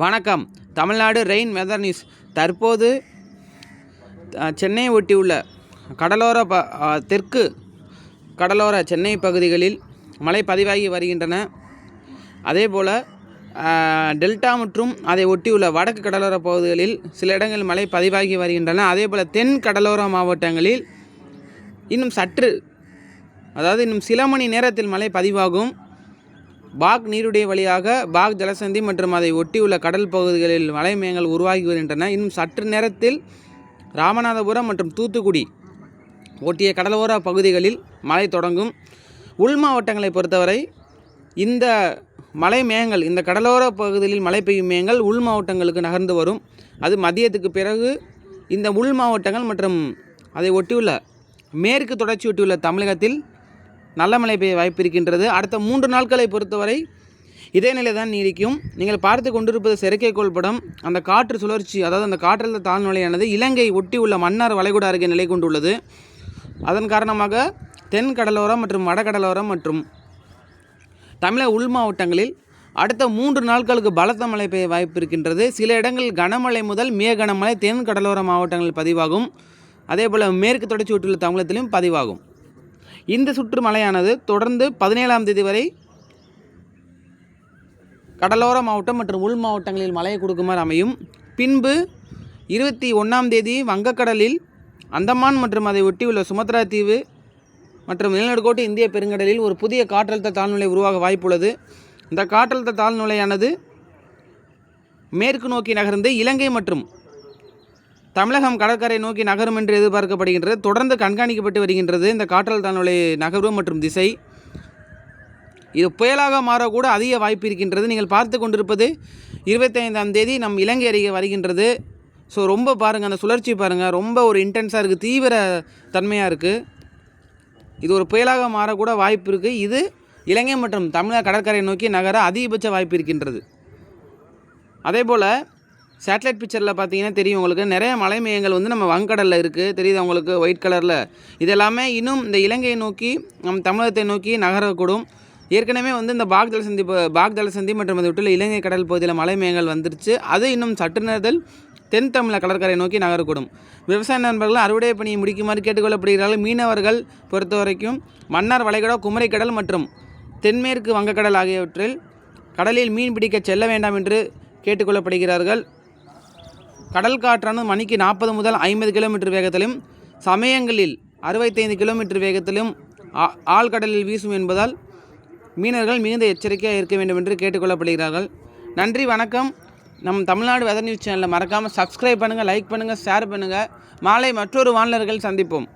வணக்கம். Tamil Nadu rain weather news. தற்போது சென்னையை ஒட்டியுள்ள கடலோர ப தெற்கு கடலோர சென்னை பகுதிகளில் மழை பதிவாகி வருகின்றன. அதேபோல் டெல்டா மற்றும் அதை ஒட்டியுள்ள வடக்கு கடலோர பகுதிகளில் சில இடங்களில் மழை பதிவாகி வருகின்றன. அதேபோல் தென் கடலோர மாவட்டங்களில் இன்னும் சற்று அதாவது இன்னும் சில மணி நேரத்தில் மழை பதிவாகும். பாக் நீருடைய வழியாக பாக் ஜலசந்தி மற்றும் அதை ஒட்டியுள்ள கடல் பகுதிகளில் மலைமேகங்கள் உருவாகி வருகின்றன. இன்னும் சற்று நேரத்தில் ராமநாதபுரம் மற்றும் தூத்துக்குடி ஒட்டிய கடலோர பகுதிகளில் மழை தொடங்கும். உள் மாவட்டங்களை பொறுத்தவரை இந்த மலை மேகங்கள் இந்த கடலோர பகுதிகளில் மழை பெய்யும் மேகங்கள் உள் மாவட்டங்களுக்கு நகர்ந்து வரும். அது மதியத்துக்கு பிறகு இந்த உள் மாவட்டங்கள் மற்றும் அதை ஒட்டியுள்ள மேற்கு தொடர்ச்சி ஒட்டியுள்ள தமிழகத்தில் நல்ல மழை பெய்ய வாய்ப்பு இருக்கின்றது. அடுத்த மூன்று நாட்களை பொறுத்தவரை இதே நிலை தான் நீடிக்கும். நீங்கள் பார்த்து கொண்டிருப்பது செயற்கைக்கோள் படம். அந்த காற்று சுழற்சி அதாவது அந்த காற்றழுத்த தாழ்நிலையானது இலங்கை ஒட்டி உள்ள மன்னார் வளைகுடா அருகே நிலை கொண்டுள்ளது. அதன் காரணமாக தென் கடலோரம் மற்றும் வடகடலோரம் மற்றும் தமிழக உள் மாவட்டங்களில் அடுத்த மூன்று நாட்களுக்கு பலத்த மழை பெய்ய வாய்ப்பு இருக்கின்றது. சில இடங்களில் கனமழை முதல் மிக கனமழை தென் கடலோர மாவட்டங்களில் பதிவாகும். அதேபோல் மேற்கு தொடர்ச்சி ஒட்டியுள்ள தமிழகத்திலும் பதிவாகும். இந்த சுற்று மலையானது தொடர்ந்து பதினேழாம் தேதி வரை கடலோர மாவட்டம் மற்றும் உள் மாவட்டங்களில் மழையை கொடுக்குமாறு அமையும். பின்பு இருபத்தி ஒன்றாம் தேதி வங்கக்கடலில் அந்தமான் மற்றும் அதை ஒட்டியுள்ள சுமத்ரா தீவு மற்றும் நிலநடுக்கோட்டு இந்திய பெருங்கடலில் ஒரு புதிய காற்றழுத்த தாழ்நிலை உருவாக வாய்ப்புள்ளது. இந்த காற்றழுத்த தாழ்நிலையானது மேற்கு நோக்கி நகர்ந்து இலங்கை மற்றும் தமிழகம் கடற்கரை நோக்கி நகரும் என்று எதிர்பார்க்கப்படுகின்றது. தொடர்ந்து கண்காணிக்கப்பட்டு வருகின்றது இந்த காற்றல் தாழ்நிலை நகர்வு மற்றும் திசை. இது புயலாக மாறக்கூட அதிக வாய்ப்பு இருக்கின்றது. நீங்கள் பார்த்து கொண்டிருப்பது இருபத்தைந்தாம் தேதி நம் இலங்கை அருகே வருகின்றது. ஸோ ரொம்ப பாருங்கள் அந்த சுழற்சி பாருங்கள் ரொம்ப ஒரு இன்டென்ஸாக இருக்குது தீவிர தன்மையாக இருக்குது இது ஒரு புயலாக மாறக்கூட வாய்ப்பு இருக்குது இது இலங்கை மற்றும் தமிழக கடற்கரை நோக்கி நகர அதிகபட்ச வாய்ப்பு இருக்கின்றது. அதே போல் சேட்டலைட் பிக்சரில் பார்த்தீங்கன்னா தெரியும் உங்களுக்கு. நிறைய மலைமயங்கள் வந்து நம்ம வங்கடலில் இருக்குது தெரியுது உங்களுக்கு? ஒயிட் கலரில் இதெல்லாமே இன்னும் இந்த இலங்கையை நோக்கி நம் தமிழகத்தை நோக்கி நகரக்கூடும். ஏற்கனவே வந்து இந்த பாக் ஜலசந்தி ப- பாக் ஜலசந்தி மற்றும் அதை விட்டுள்ள இலங்கை கடல் பகுதியில் மலை மேகங்கள் வந்துருச்சு. அது இன்னும் சற்று நேரத்தில் தென் தமிழக கடற்கரை நோக்கி நகரக்கூடும். விவசாய நண்பர்கள் அறுவடை பணியை முடிக்குமாறு கேட்டுக்கொள்ளப்படுகிறார்கள். மீனவர்கள் பொறுத்த வரைக்கும் மன்னார் வளைகுடா குமரிக்கடல் மற்றும் தென்மேற்கு வங்கக்கடல் ஆகியவற்றில் கடலில் மீன் பிடிக்க செல்ல வேண்டாம் என்று கேட்டுக்கொள்ளப்படுகிறார்கள். கடல் காற்றானது மணிக்கு நாற்பது முதல் ஐம்பது கிலோமீட்டர் வேகத்திலும் சமயங்களில் அறுபத்தைந்து கிலோமீட்டர் வேகத்திலும் ஆ- ஆழ்கடலில் வீசும் என்பதால் மீனவர்கள் மிகுந்த எச்சரிக்கையாக இருக்க வேண்டும் என்று கேட்டுக்கொள்ளப்படுகிறார்கள். நன்றி வணக்கம். நம் தமிழ்நாடு வெதர் நியூஸ் சேனலை மறக்காமல் சப்ஸ்கிரைப் பண்ணுங்கள் லைக் பண்ணுங்கள் ஷேர் பண்ணுங்கள் மாலை மற்றொரு வானலர்கள் சந்திப்போம்.